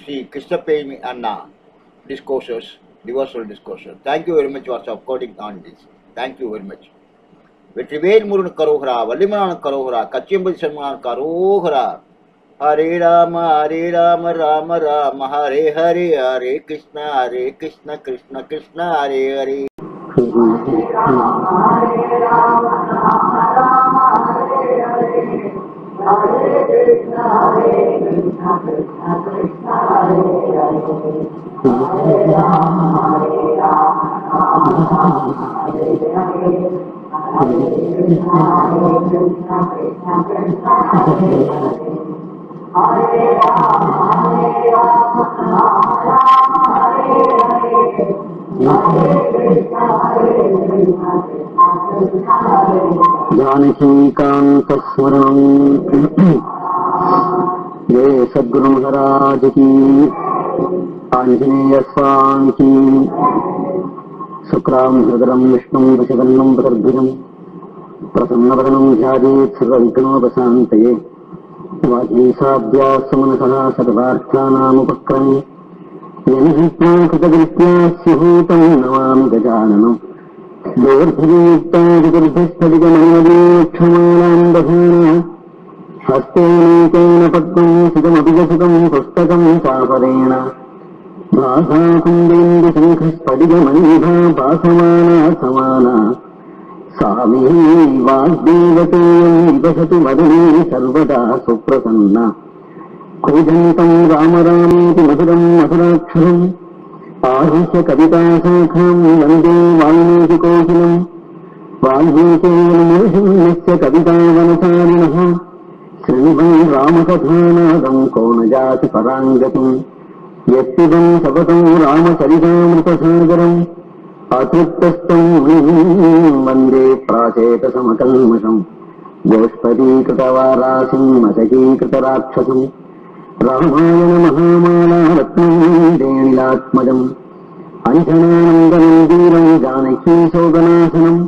Sri Krishna Anna discourses, devotional discourses. Thank you very much for supporting on this. Thank you very much. Vetrivel Murugan கரோகரா வள்ளிமலான கரோகரா கச்சியம்பதி Sanman கரோகரா Hare Rama Hare Rama Rama Rama Hare Hare Hare Krishna Hare Krishna Krishna Krishna Hare Hare जानकीकान्तस्मरणम् जय सद्गुरु महाराज की आञ्जनेय स्वामी की शुक्रां हृदरं विष्णुं वशवर्णं प्रतर्भुजम् प्रसन्नवदनं ध्यायेत् सर्वविघ्नोपशान्तये वागीशाभ्यासमनसः सर्वार्थानामुपक्रमे यन्हित्वा कृतकृत्या स्युभूतं नमामि गजाननम् दोर्भियुक्तादिगर्भस्थलितमनोदीक्षमाणाम् दधाना हस्तेनैकेन पद्मम् सितमपि सुतम् पुस्तकम् चापरेण भासाकुन्देन्दुशङ्खस्फटिकमणिभा भासमाना समाना सामी वाग्देवतेयम् विवसतु वदने सर्वदा सुप्रसन्ना कूजन्तम् राम रामेति मधुरम् मधुराक्षरम् आरुह्य कविताशाखाम् वन्दे वाल्मीकिकोकिलम् वाल्मीकेयस्य कवितावनचारिणः श्रीवन् रामकथानादम् को न जाति पराङ्गतिम् यत्पिबम् सपतम् रामचरितामृतसागरम् अतृप्तस्तम् मुनिम् वन्दे प्राचेतसमकल्मषम् गोष्पदीकृतवारासिम् अशकीकृतराक्षसम् रामायणमहामाला रत्नम् देणिलात्मजम् अञ्जनानन्दमन्दिरम् जानकीशोकनाशनम्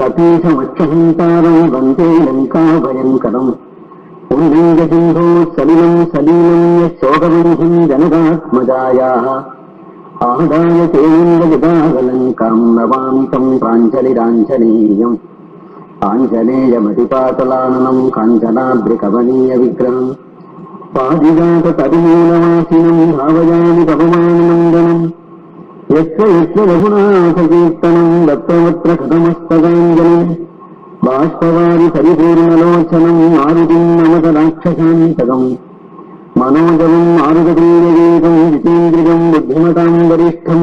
कपीशमक्षहन्तारम् वन्दे लङ्काभयङ्करम् சதுரங்கசிங்கோ சலிலம் சலீனம்ய சோகவன்ஹம் ஜனகாத்மஜாயாக ஆதாய சேவிங்கஜதாகலங்காம் நவாம் தம் பிராஞ்சலிராஞ்சனேயம் ஆஞ்சநேயமதிபாசலானனம் காஞ்சனாத்ரிகவனீய விக்கிரகம் பாதிஜாத தருமூலவாசினம் பாவயாமி பகவானந்தனம் எத்த எத்த ரகுநாத கீர்த்தனம் தத்தவத்திர கதமஸ்தகாஞ்சலி. బాష్పవారి పరిపూర్ణలోచనం మారుతిం నమత రాక్షసాంతకం మనోజవం మారుతీయవేకం జితేంద్రియం బుద్ధిమతాం వరిష్టం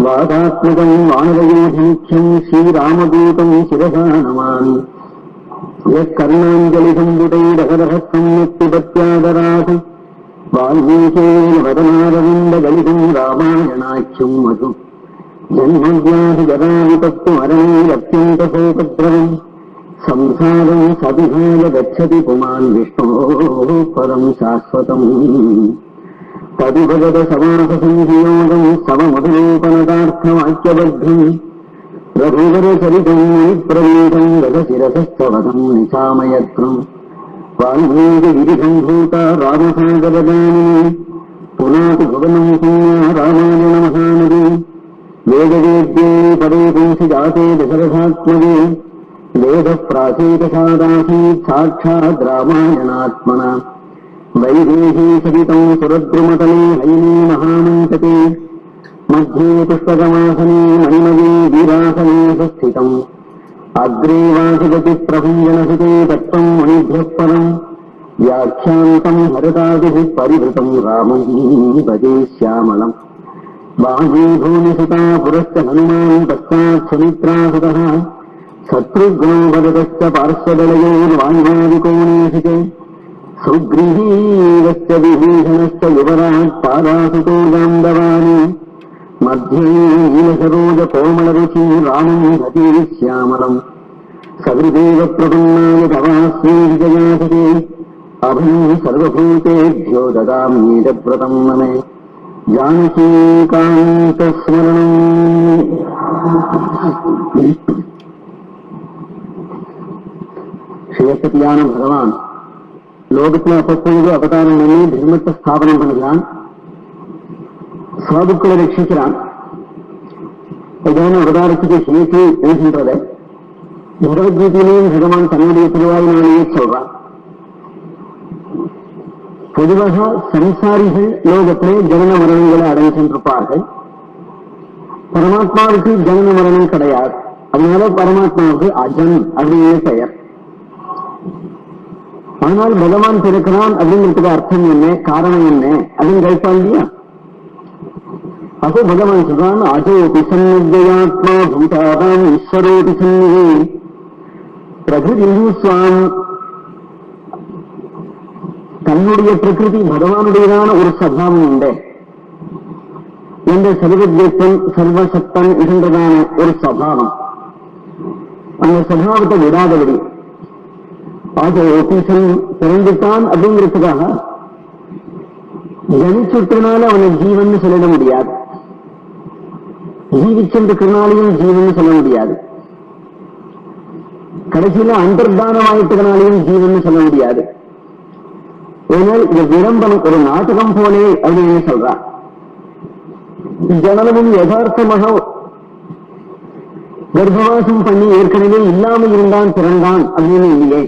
వాతాత్మకం మానవయోధముఖ్యం శ్రీరామదూతం శిరసా నమామి యకర్ణాంజలి సంబుటైరహరహస్సం నిత్యపత్యాదరాహ వాల్మీకేన వదనారవింద గలితం రామాయణాఖ్యం మధు జన్మవ్యాధిగరాంతస్మరణైరత్యంతశోకద్రవం సంసారం సవిహాయ గచ్చతి పుమాన్ విష్ణోः పరం శాశ్వతం శాశ్వతम् తదుభగత సమాససంయోగం సమమధులోపనదార్థవాక్యబద్ధం రఘువరచరితం ప్రవీతం రథశిరసస్తవదం వాల్మీకి వాల్మీగిరిధం భూత రామసాగరదాని పునాతు భువనం పుణ్య రామాయణ మహానదీ वेदवेद्ये पदे पुंसि जाते दशरथात्मजे वेदः प्राचीतसादासीत् साक्षात् रामायणात्मना वैदेही सरितम् सुरद्रुमतले हैने महामञ्चते मध्ये पुष्पकमासने मणिमये वीरासने सुस्थितम्। अग्रे वासिगति प्रभञ्जनसुते तत्त्वम् मुनिभ्यः परम् व्याख्यान्तम् भरतादिभिः परिवृतम् रामम् भजे श्यामलम्। బాహ్యీభూనిసుతా పురస్త హనుమాన్ పశ్చాత్ సుమిత్రాసుత శత్రుఘ్నోపగత పార్శ్వదళయోర్వాయువాదికోణేషిక సుగ్రీవశ్చ విభీషణశ్చ యువరాజ్ పాదాసుతో గాంధవాని మధ్యేసరోజ కోమలరుచి రామం గతీశ్యామలం సవిదేవ ప్రపన్నాయ తవాస్మీ విజయాసతే అభం సర్వభూతేభ్యో దదామ్యేత వ్రతం నమే जानकीकान्तस्मरणम् சிவசக்தியான பகவான் லோகத்துல அப்பப்பொழுது அவதாரம் பண்ணி தர்மத்தை ஸ்தாபனம் பண்ணுகிறான் சாதுக்களை ரட்சிக்கிறான் இதான அவதாரத்துக்கு சேர்த்து எழுகின்றதை பகவத்கீதையிலேயும் பகவான் தன்னுடைய திருவாயினாலேயே சொல்றான் பொதுவாக சம்சாரிகள் லோகத்திலே ஜனன மரணங்களை அடைஞ்சின்றிருப்பார்கள் பரமாத்மாவுக்கு ஜனன மரணம் கிடையாது. அதனால பரமாத்மாவுக்கு அஜன் அப்படின்னு பெயர். ஆனால் பகவான் பிறக்கிறான் அப்படிங்கிறதுக்கு அர்த்தம் என்ன? காரணம் என்ன? அப்படின்னு கேட்பான் இல்லையா? அப்போ பகவான் சொல்றான் அஜோபி சன்னித்யாத்மா பூதாதாம் ஈஸ்வரோபி சந்நிதி. பிரகிருதி சுவாமி தன்னுடைய பிரகிருதி பகவானுடையதான ஒரு சபாவம் உண்டு. எந்த சர்வஜத்தன் சர்வசத்தன் இருந்ததான ஒரு சபாவம் அந்த சபாவத்தை விடாதபடி ஆக ஒப்பீசன் பிறந்துட்டான் அப்படிங்கிறதுக்காக ஜனிச்சுட்டனால அவனை ஜீவன் சொல்லிட முடியாது. ஜீவிச்சிருக்கிறனாலையும் ஜீவன் சொல்ல முடியாது. கடைசியில அந்தர்தானம் ஆயிட்டதுனாலையும் ஜீவன் சொல்ல முடியாது. ஏனால் இந்த விளம்பரம் ஒரு நாடகம் போலே அப்படின்னு சொல்றான் ஜனனமும் யதார்த்தமாக கர்ப்பவாசம் பண்ணி ஏற்கனவே இல்லாமல் இருந்தான் பிறந்தான் அப்படின்னு இல்லையே.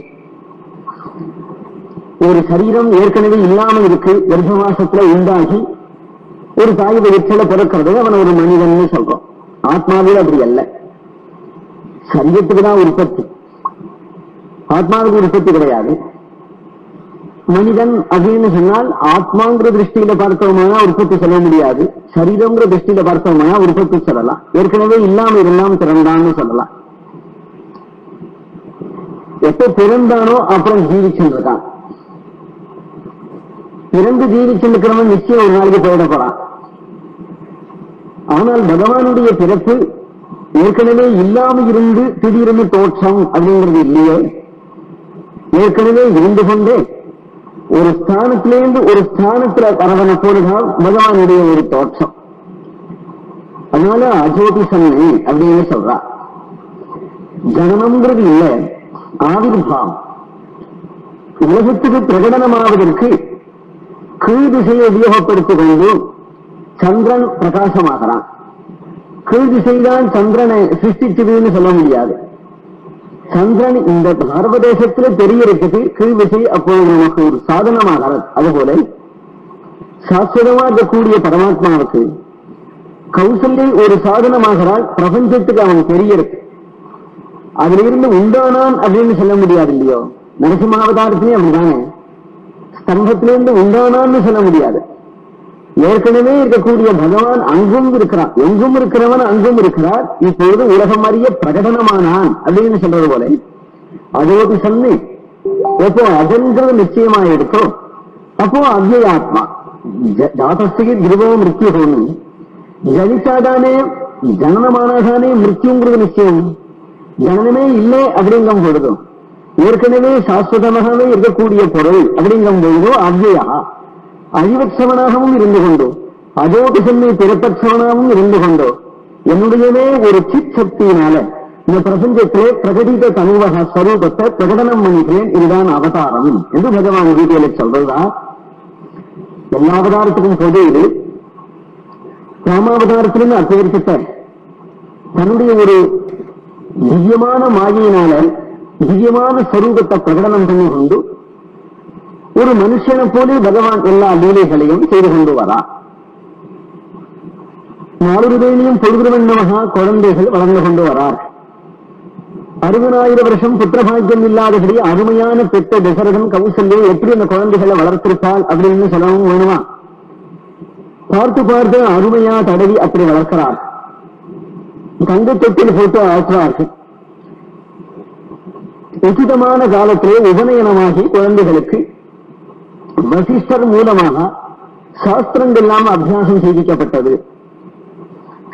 ஒரு சரீரம் ஏற்கனவே இல்லாம இருக்கு கர்ப்பவாசத்துல உண்டாகி ஒரு தாய் வயிற்றுல பிறக்கிறது அவன் ஒரு மனிதன் சொல்றோம். ஆத்மாவே அப்படி அல்ல. சரீரத்துக்கு தான் உற்பத்தி. ஆத்மாவுக்கு உற்பத்தி கிடையாது. மனிதன் அப்படின்னு சொன்னால் ஆத்மாங்கிற திருஷ்டியில பார்த்தோம்னா உற்பத்தி சொல்ல முடியாது. சரீரங்கிற திருஷ்டியில பார்த்தோம்னா உற்பத்தி சொல்லலாம். ஏற்கனவே இல்லாம இருந்தாம திறந்தான்னு சொல்லலாம். எப்ப பிறந்தானோ அப்புறம் ஜீவிச்சுருக்கான். பிறந்து ஜீவிச்சிருக்கிறவன் நிச்சயம் ஒரு நாளைக்கு போயிட போறான். ஆனால் பகவானுடைய பிறப்பு ஏற்கனவே இல்லாம இருந்து திடீர்னு தோற்றம் அப்படிங்கிறது இல்லையே? ஏற்கனவே இருந்து கொண்டே ஒரு ஸ்தானத்திலேருந்து ஒரு ஸ்தானத்துல வரவனை போலதான் பகவானுடைய ஒரு தோற்றம். அதனால அஜோதி சன்னை அப்படின்னு சொல்றா. ஜனனம்ங்கிறது இல்ல ஆவிர்பாவம் உலகத்துக்கு பிரகடனமாவதற்கு கீழ் திசையை உபயோகப்படுத்திக் கொண்டு சந்திரன் பிரகாசமாகிறான். கீழ் திசைதான் சந்திரனை சிருஷ்டிச்சதுன்னு சொல்ல முடியாது. சந்திரன் இந்த பாரத தேசத்துல இருக்குது கீழ் திசை அப்போது நமக்கு ஒரு சாதனமாகிறது அதுபோல சாஸ்வதமா இருக்கக்கூடிய பரமாத்மாவுக்கு கௌசல்யை ஒரு சாதனமாகிறால் பிரபஞ்சத்துக்கு அவன் இருக்கு அதுல இருந்து உண்டானான் அப்படின்னு சொல்ல முடியாது இல்லையோ நரசிம்மாவதாரத்திலே அப்படிதானே? ஸ்தம்பத்திலிருந்து உண்டானான்னு சொல்ல முடியாது. ஏற்கனவே இருக்கக்கூடிய பகவான் அங்கும் இருக்கிறான். எங்கும் இருக்கிறவன் அங்கும் இருக்கிறார். இப்பொழுது உலகம் அறிய பிரகடனமானான். அப்படின்னு சொல்றது போல. அதோடு சொல்லி எப்போ அஜன்கிறது நிச்சயமா எடுத்தோ அப்போ அவ்யாத்மா ஜாதஸ்திக்கு திருவோ மிருத்யு ஹோமி. ஜனிச்சாதானே ஜனனமானாதானே மிருத்யுங்கிறது நிச்சயம். ஜனனமே இல்லை அப்படிங்கும் பொழுதும் ஏற்கனவே சாஸ்வதமாகவே இருக்கக்கூடிய பொருள் அப்படிங்கும் பொழுதோ அவ்வியா அழிவற்றவனாகவும் இருந்து கொண்டோ அதோடு சென்னை பிறப்பற்றவனாகவும் இருந்து கொண்டோ என்னுடையவே ஒரு சித் சக்தியினால இந்த பிரபஞ்சத்திலே பிரகடித தனுவக ஸ்வரூபத்தை பிரகடனம் பண்ணிக்கிறேன் இதுதான் அவதாரம் என்று பகவான் கீதையில சொல்றதா? எல்லா அவதாரத்துக்கும் பொது இது. ராமாவதாரத்திலிருந்து அப்பேற்பட்ட தன்னுடைய ஒரு திவ்யமான மாயினால திவ்யமான ஸ்வரூபத்தை பிரகடனம் பண்ணி கொண்டு ஒரு மனுஷனை போலே பகவான் எல்லா லீலைகளையும் செய்து கொண்டு வரா. நாலுருவேணியும் பொழுதுவண்ணமாக குழந்தைகள் வளர்ந்து கொண்டு வரார். அறுபதாயிரம் வருஷம் புத்திரபாக்கியம் இல்லாதபடி அருமையான பெற்ற தசரதம் கௌசல்யை எப்படி அந்த குழந்தைகளை வளர்த்திருப்பாள் அப்படின்னு சொல்லவும் வேணுமா? பார்த்து பார்த்து அருமையா தடவி அப்படி வளர்க்கிறார். தங்க தொட்டில் போட்டு ஆற்றுவார்கள். உச்சிதமான காலத்திலே உபநயனமாகி குழந்தைகளுக்கு வசிஷ்டர் மூலமாக சாஸ்திரங்கள் எல்லாம் அபியாசம் செய்திக்கப்பட்டது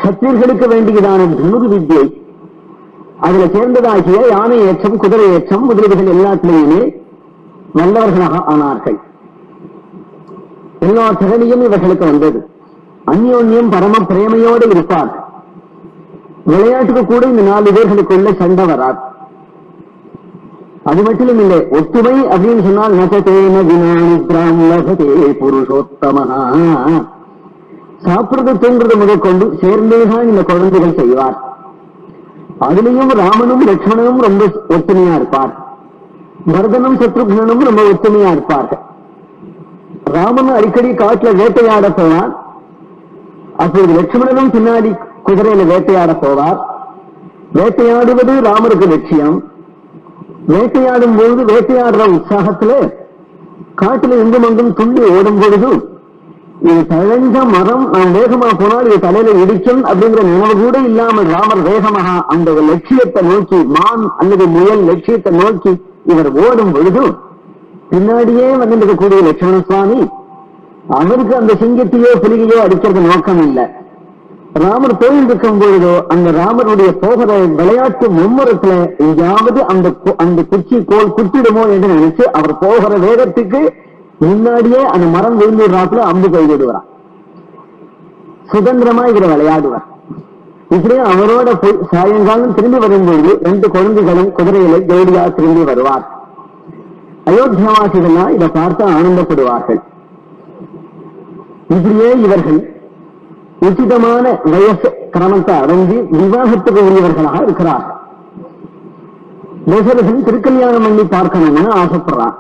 சத்திரியர்களுக்கு வேண்டியதான தனுர் வித்யை அதுல சேர்ந்ததாகிய யானை ஏற்றம் குதிரை ஏற்றம் முதலீடுகள் எல்லாத்திலேயுமே நல்லவர்களாக ஆனார்கள். எல்லா திறனையும் இவர்களுக்கு வந்தது. அந்யோன்யம் பரம பிரேமையோடு இருப்பார். விளையாட்டுக்கு கூட இந்த நாலு பேர்களுக்குள்ள சண்டை வராது. அது மட்டும் இல்லை ஒத்துமை அப்படின்னு சொன்னால் நகதேன வினானித்ராம் லகதே புருஷோத்தமஹா சாப்பிடுறது தூங்குறது முதற்கொண்டு சேர்ந்தேதான் இந்த குழந்தைகள் செய்வார். அதுலயும் ராமனும் லட்சுமணனும் ரொம்ப ஒத்துமையா இருப்பார். பரதனும் சத்ருக்னனும் ரொம்ப ஒத்துமையா இருப்பார்கள். ராமன் அடிக்கடி காட்டுல வேட்டையாட போவார். அப்போது லட்சுமணனும் பின்னாடி குதிரையில வேட்டையாட போவார். வேட்டையாடுவது ராமருக்கு லட்சியம். வேட்டையாடும் பொழுது வேட்டையாடுற உற்சாகத்துல காட்டுல எங்கும் அங்கும் துள்ளி ஓடும் பொழுது இது தழைஞ்ச மரம் நான் வேகமா போனால் இது தலையில இடிக்கும் அப்படிங்கிற நினைவு கூட இல்லாமல் ராமர் வேகமாக அந்த லட்சியத்தை நோக்கி மான் அல்லது முயல் லட்சியத்தை நோக்கி இவர் ஓடும் பொழுது பின்னாடியே வந்திருக்கக்கூடிய லட்சுமண சுவாமி அவருக்கு அந்த சிங்கத்தையோ புலிகையோ அடிக்கிறது நோக்கம் இல்லை ராமர் போயில் இருக்கும் பொழுதோ அந்த ராமருடைய போகிற விளையாட்டு மும்முரத்துல எங்கேயாவது அந்த அந்த குச்சி கோல் குத்திடுமோ என்று நினைச்சு அவர் போகிற வேகத்துக்கு முன்னாடியே அந்த மரம் விழுந்துடுறாப்புல அம்பு கைவிடுவார். சுதந்திரமா இவர் விளையாடுவார். இப்படியே அவரோட போய் சாயங்காலம் திரும்பி வரும்பொழுது ரெண்டு குழந்தைகளும் குதிரைகளை ஜோடியா திரும்பி வருவார். அயோத்தியாவாசிகள்லாம் இதை பார்த்து ஆனந்தப்படுவார்கள். இப்படியே இவர்கள் உச்சிதமான வயசு கிரமத்தை அடைந்து விவாகத்துக்கு உரியவர்களாக இருக்கிறார். தசரதன் திருக்கல்யாணம் பண்ணி பார்க்கணும்னு ஆசைப்படுறான்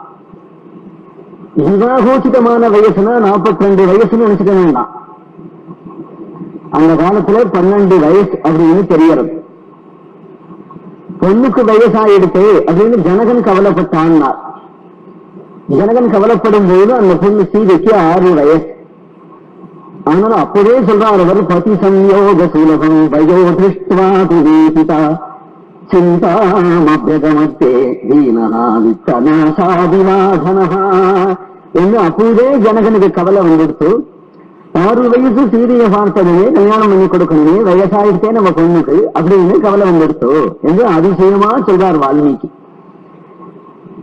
விவாகோச்சிதமான வயசுனா 42 ரெண்டு வயசுன்னு நினைச்சுக்க வேண்டாம். அந்த காலத்துல பன்னெண்டு வயசு அப்படின்னு தெரியறது. பொண்ணுக்கு வயசாயிடுத்து அப்படின்னு ஜனகன் கவலைப்பட்டான்னார். ஜனகன் கவலைப்படும் போது அந்த பொண்ணு சீதைக்கு ஆறு வயசு. அதனால அப்பவே சொல்றார் அவர் பதி சம்யோக சூலகம் வயோ திருஷ்டுவா துவேசிதா சிந்தாமபியகமத்தே தீனஹா வித்தநாசாதிவாதனஹா என்று அப்போதே ஜனகனுக்கு கவலை வந்துடுத்து ஆறு வயசு சீரிய பார்த்ததுமே கல்யாணம் பண்ணி கொடுக்கணுமே வயசாயிட்டே நம்ம பொண்ணுக்கு அப்படின்னு கவலை வந்துடுத்து என்று அதிசயமா சொல்றார் வால்மீகி.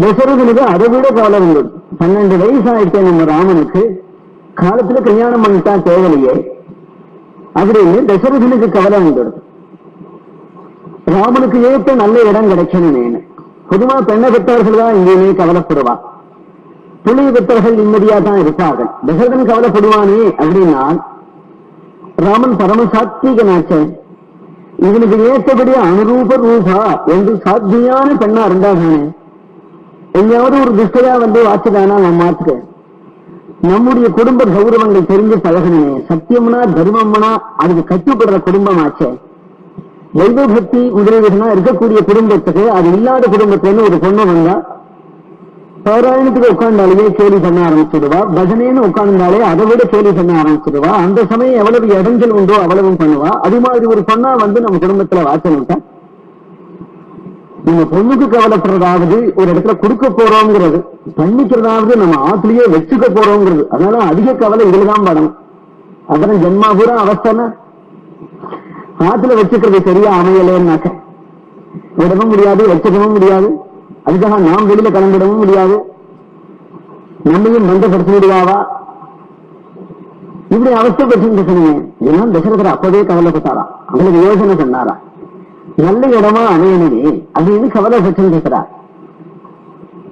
தசரதனுக்கு அதை விட கவலை வந்துடும் பன்னெண்டு வயசாயிட்டே நம்ம ராமனுக்கு காலத்துல கல்யாணம் பண்ணிட்டா தேவையில்லையே. அப்படின்னு தசரதனுக்கு கவலை வந்துடும். ராமனுக்கு ஏற்ற நல்ல இடம் கிடைக்கணுமேனு பொதுவா பெண்ணை பெற்றவர்கள் தான் இங்கேயுமே கவலைப்படுவா. பிள்ளை பெற்றவர்கள் நிம்மதியா தான் இருப்பார்கள் தசரதன் கவலைப்படுவானே அப்படின்னா ராமன் பரமசாத்வீகனாச்சே இவனுக்கு ஏற்றபடி அனுரூப ரூபா என்று சாத்தியான பெண்ணா இருந்தா தானே? எங்கேயாவது ஒரு துஷ்டையா வந்து வாச்சுதானா? நான் மாத்துக்க நம்முடைய குடும்ப கௌரவங்கள் தெரிஞ்சு பழகணுமே. சத்தியம்னா தர்மம்னா அதுக்கு கட்டுப்படுற குடும்பம் ஆச்சே தெய்வ பக்தி முதலீடுகளா இருக்கக்கூடிய குடும்பத்துக்கு அது இல்லாத குடும்பத்துல ஒரு பொண்ணு வந்தா பாராயணத்துக்கு உட்கார்ந்தாலே கேலி பண்ண ஆரம்பிச்சுடுவா. பஜனைன்னு உட்கார்ந்தாலே அதை விட கேலி பண்ண ஆரம்பிச்சுடுவா. அந்த சமயம் எவ்வளவு இடைஞ்சல் உண்டோ அவ்வளவும் பண்ணுவா. அது மாதிரி ஒரு பொண்ணா வந்து நம்ம குடும்பத்துல வாச்சனுட்டா நம்ம பொண்ணுக்கு கவலைப்படுறதாவது ஒரு இடத்துல கொடுக்க போறோங்கிறது பண்ணிக்கிறதாவது நம்ம ஆத்துலயே வச்சுக்க போறோங்கிறது. அதனால அதிக கவலை இதுலதான் படணும். அப்புறம் ஜென்மா பூரா அவஸ்தான? ஆத்துல வச்சுக்கிறது சரியா அமையலன்னாக்க. விடவும் முடியாது வச்சுக்கவும் முடியாது. அதுக்காக நாம் வெளியில கலந்துடவும் முடியாது. நம்மையும் பந்தப்படுத்த முடியாவா இப்படி அவஸ்தைப்பட்டு இருக்கணுங்க எல்லாம் தசரதர் அப்பவே கவலைப்பட்டாரா? அவங்களுக்கு யோசனை சொன்னாரா? நல்ல இடமா அமையணுமே அப்படின்னு கவலைப்பட்டு இருக்கிறார்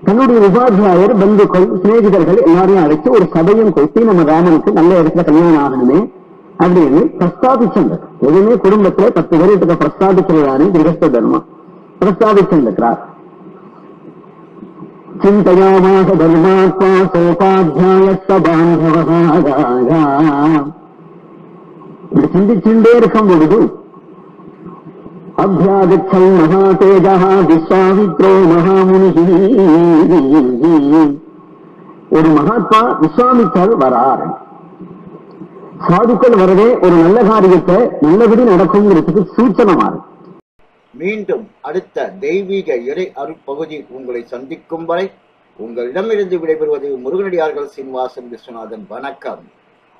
தன்னுடைய உபாத்தியாயர் பந்துக்கள் சிநேகிதர்கள் எல்லாரையும் அழைத்து ஒரு சபையும் கொடுத்து நம்ம ராமனுக்கு நல்ல இடத்துல கல்யாணம் ஆகணுமே அப்படின்னு பிரஸ்தாபிச்சிருந்தார் எதுவுமே குடும்பத்துல பத்து பேருக்கு பிரஸ்தாபிக்கிறதானே கிரகஸ்த தர்மம். பிரஸ்தாபிச்சிருக்கிறார் சிந்தையாமாக தர்மாத்மா சோபாத்தியாய சபாந்தவகாயா இப்படி சிந்திச்சுட்டே இருக்கும் பொழுது அபியாகச்சம் மகாதேஜா விஸ்வாமித்ரோ மகாமுனி ஒரு மகாத்மா விஸ்வாமித்தர் வரார் சாதுக்கள் வரவே ஒரு நல்ல காரியத்தை நல்லபடி நடக்குங்கிறதுக்கு சூச்சனமா இருக்கு மீண்டும் அடுத்த தெய்வீக இறை அருட்பகுதி உங்களை சந்திக்கும் வரை உங்களிடமிருந்து விடைபெறுவது முருகனடியார்கள் சீனிவாசன் விஸ்வநாதன். வணக்கம்.